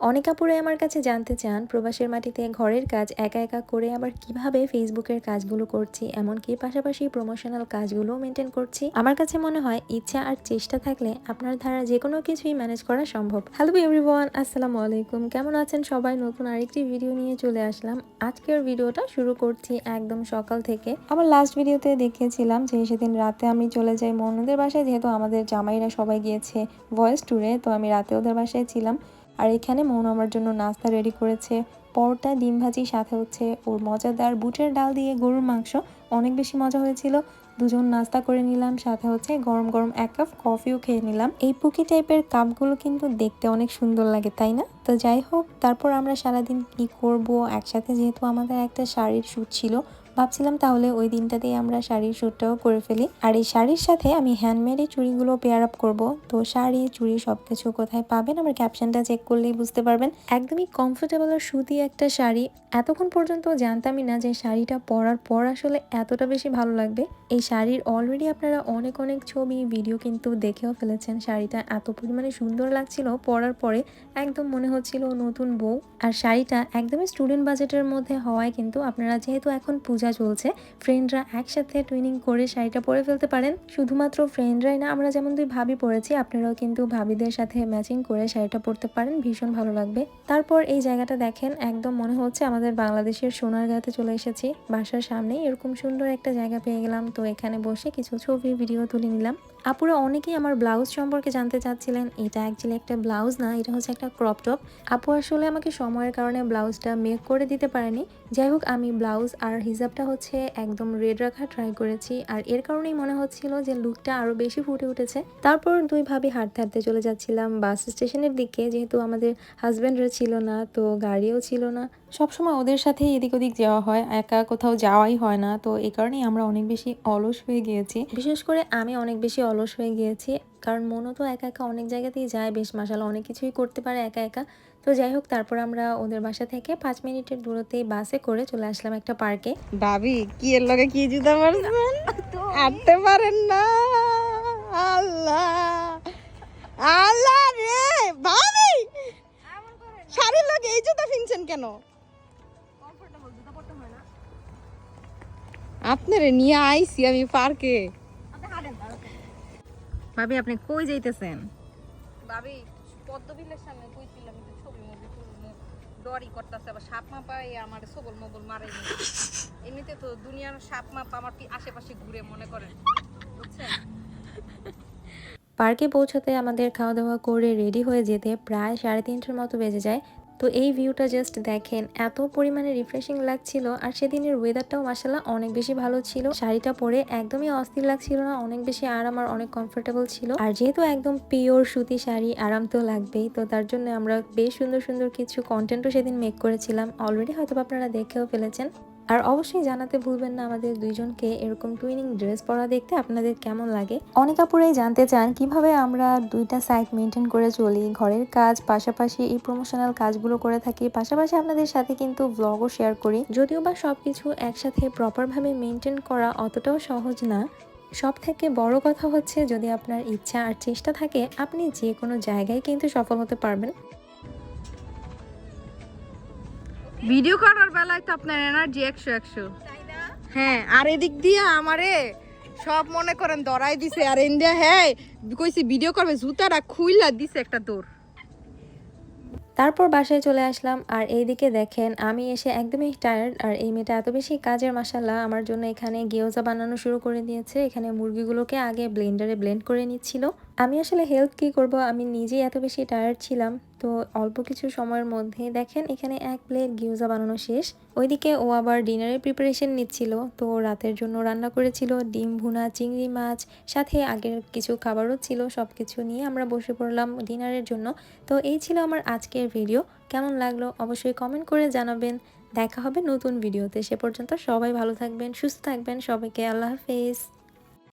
অনেক আপুরাই আমার কাছে জানতে চান, প্রবাসের মাটিতে ঘরের কাজ একা একা করে আবার কীভাবে ফেসবুকের কাজগুলো করছি, এমনকি পাশাপাশি প্রমোশনাল কাজগুলো মেনটেন করছি। আমার কাছে মনে হয় ইচ্ছা আর চেষ্টা থাকলে আপনার দ্বারা যে কোনো কিছুই ম্যানেজ করা সম্ভব। হ্যালো এভরিওয়ান আসসালামু আলাইকুম। কেমন আছেন সবাই? নতুন আরেকটি ভিডিও নিয়ে চলে আসলাম। আজকের ভিডিওটা শুরু করছি একদম সকাল থেকে। আমার লাস্ট ভিডিওতে দেখিয়েছিলাম যে সেদিন রাতে আমি চলে যাই মনুদের বাসায়, যেহেতু আমাদের জামাইরা সবাই গিয়েছে ভয়েস ট্যুরে তো আমি রাতে ওদের বাসায় ছিলাম। আর এখানে মৌন আমার জন্য নাস্তা রেডি করেছে। পরোটা, ডিম ভাজি, সাথে হচ্ছে ওর মজাদার বুটের ডাল দিয়ে গরুর মাংস। অনেক বেশি মজা হয়েছিল। দুজন নাস্তা করে নিলাম, সাথে হচ্ছে গরম গরম এক কাপ কফিও খেয়ে নিলাম। এই পুকি টাইপের কাপগুলো কিন্তু দেখতে অনেক সুন্দর লাগে, তাই না? তো যাই হোক, তারপর আমরা সারাদিন কি করব? একসাথে যেহেতু আমাদের একটা শাড়ির শ্যুট ছিল ভাবছিলাম তাহলে ওই দিনটাতেই আমরা শাড়ির শ্যুটটাও করে ফেলি। আর এই শাড়ির সাথে আমি হ্যান্ডমেড চুড়িগুলো পেয়ার আপ করব। তো শাড়ি, চুড়ি সবকিছু কোথায় পাবেন? আমার ক্যাপশনটা চেক করলেই বুঝতে পারবেন। একদমই কমফোর্টেবল আর সুতি একটা শাড়ি। এতক্ষণ পর্যন্ত জানতামই না যে শাড়িটা পরার পর আসলে এতটা বেশি ভালো লাগবে। এই শাড়ির অলরেডি আপনারা অনেক অনেক ছবি ভিডিও কিন্তু দেখেও ফেলেছেন শাড়িটা এত পরিমাণে সুন্দর লাগছিল পরার পরে। একদম মনে হচ্ছিল নতুন বউ। আর শাড়িটা একদমই স্টুডেন্ট বাজেটের মধ্যে হওয়ায় কিন্তু আপনারা যেহেতু এখন পূজা চলছে ফ্রেন্ডরা একসাথে টুইনিং করে শাড়িটা পরে ফেলতে পারেন। শুধুমাত্র ফ্রেন্ডরাই না, আমরা যেমন দুই ভাবি পরেছি আপনারাও কিন্তু ভাবিদের সাথে ম্যাচিং করে শাড়িটা পরতে পারেন, ভীষণ ভালো লাগবে। তারপর এই জায়গাটা দেখেন, একদম মনে হচ্ছে আমাদের বাংলাদেশের সোনারগাঁতে চলে এসেছি, বাসার সামনেই এরকম সুন্দর একটা জায়গা পেয়ে গেলাম। তো এখানে বসে কিছু ছবি ভিডিও তুলে নিলাম। আপুরা অনেকেই আমার ব্লাউজ সম্পর্কে জানতে চাচ্ছিলেন। এটা অ্যাকচুয়ালি একটা ব্লাউজ না, এটা হচ্ছে একটা ক্রপ টপ আপু আসলে আমাকে সময়ের কারণে ব্লাউজটা মেক করে দিতে পারেনি। যাই হোক, আমি ব্লাউজ আর হিজাবটা হচ্ছে একদম রেড রাখা ট্রাই করেছি। আর এর কারণেই মনে হচ্ছিল যে লুকটা আরও বেশি ফুটে উঠেছে। তারপর দুই ভাবি হাঁটতে হাঁটতে চলে যাচ্ছিলাম বাস স্টেশনের দিকে। যেহেতু আমাদের হাজব্যান্ডরা ছিল না, তো গাড়িও ছিল না। সবসময় ওদের সাথে এদিক ওদিক যাওয়া হয় একা কোথাও যাওয়াই হয় না। তো এই কারণেই আমরা অনেক বেশি অলস হয়ে গিয়েছি। বিশেষ করে আমি অনেক বেশি অলস হয়ে গিয়েছি কারণ মনও তো একা একা অনেক জায়গাতেই যায় বেশ মাসাল অনেক কিছুই করতে পারে একা একা। তো যাই হোক তারপর আমরা ওদের বাসা থেকে পাঁচ মিনিটের দূরত্বেই বাসে করে চলে আসলাম একটা পার্কে। ভাবি কি এর লগে কি জুতা মারছেন? হাঁটতে পারেন না। আল্লাহ আল্লাহ রে ভাবি! শাড়ির লগে এই জুতা কিনছেন কেন? আপনারে নিয়ে আইছি আমি পার্কে। ভাবি আপনি কই যাইতেছেন? ভাবি পদ্মবিলের সামনে কইছিলাম একটু ছবি মুভি তুলবো। ডরি করতেছে আবার সাপ মাপা এই আমার সবল মবল মারে এমনিতে তো দুনিয়ার সাপ মাপ আমার আশেপাশে ঘুরে মনে করেন বুঝছেন? পার্কে পৌঁছাতে আমাদের খাওয়া দাওয়া করে রেডি হয়ে যেতে প্রায় সাড়ে তিনটার মতো বেজে যায়। তো এই ভিউটা জাস্ট দেখেন, এত পরিমাণে রিফ্রেশিং লাগছিল আর সেদিনের ওয়েদারটাও মাসাল্লাহ অনেক বেশি ভালো ছিল। শাড়িটা পরে একদমই অস্থির লাগছিল না, অনেক বেশি আরাম আর অনেক কমফোর্টেবল ছিল। আর যেহেতু একদম পিওর সুতি শাড়ি, আরাম তো লাগবেই, তো তার জন্য আমরা বেশ সুন্দর সুন্দর কিছু কন্টেন্টও সেদিন মেক করেছিলাম। অলরেডি হয়তো আপনারা দেখেও ফেলেছেন। আর অবশ্যই জানাতে ভুলবেন না আমাদের দুইজনকে এরকম টুইনিং ড্রেস পরা দেখতে আপনাদের কেমন লাগে? অনেক আপুরাই জানতে চান কীভাবে আমরা দুইটা সাইট মেনটেন করে চলি, ঘরের কাজ, পাশাপাশি এই প্রমোশনাল কাজগুলো করে থাকি, পাশাপাশি আপনাদের সাথে কিন্তু ব্লগও শেয়ার করি। যদিও বা সবকিছু একসাথে প্রপারভাবে মেনটেন করা অতটাও সহজ না সব থেকে বড় কথা হচ্ছে যদি আপনার ইচ্ছা আর চেষ্টা থাকে, আপনি যে কোনো জায়গায় কিন্তু সফল হতে পারবেন। ভিডিও করার বেলায় তো আপনার এনার্জি একশো একশো। হ্যাঁ আর এদিক দিয়ে আমারে সব মনে করেন দরাই দিছে আর ইন্ডিয়া হ্যাঁ কইছি ভিডিও করবে জুতাটা খুইলা দিছে একটা দৌড়। তারপর বাসায় চলে আসলাম আর এইদিকে দেখেন আমি এসে একদমই টায়ার্ড আর এই মেয়েটা এত বেশি কাজের মাসাল্লাহ আমার জন্য এখানে গেওজা বানানো শুরু করে দিয়েছে। এখানে মুরগিগুলোকে আগে ব্লেন্ডারে ব্লেন্ড করে নিচ্ছিল। আমি আসলে হেল্প কি করব? আমি নিজেই এত বেশি টায়ার্ড ছিলাম। তো অল্প কিছু সময়ের মধ্যে দেখেন এখানে এক প্লেট গিউজা বানানো শেষ। ওইদিকে ও আবার ডিনারের প্রিপারেশন নিচ্ছিল। তো রাতের জন্য রান্না করেছিল, ডিম ভুনা, চিংড়ি মাছ, সাথে আগের কিছু খাবারও ছিল সব কিছু নিয়ে আমরা বসে পড়লাম ডিনারের জন্য। তো এই ছিল আমার আজকের ভিডিও কেমন লাগল অবশ্যই কমেন্ট করে জানাবেন। দেখা হবে নতুন ভিডিওতে সে পর্যন্ত সবাই ভালো থাকবেন, সুস্থ থাকবেন। সবাইকে আল্লাহ হাফেজ।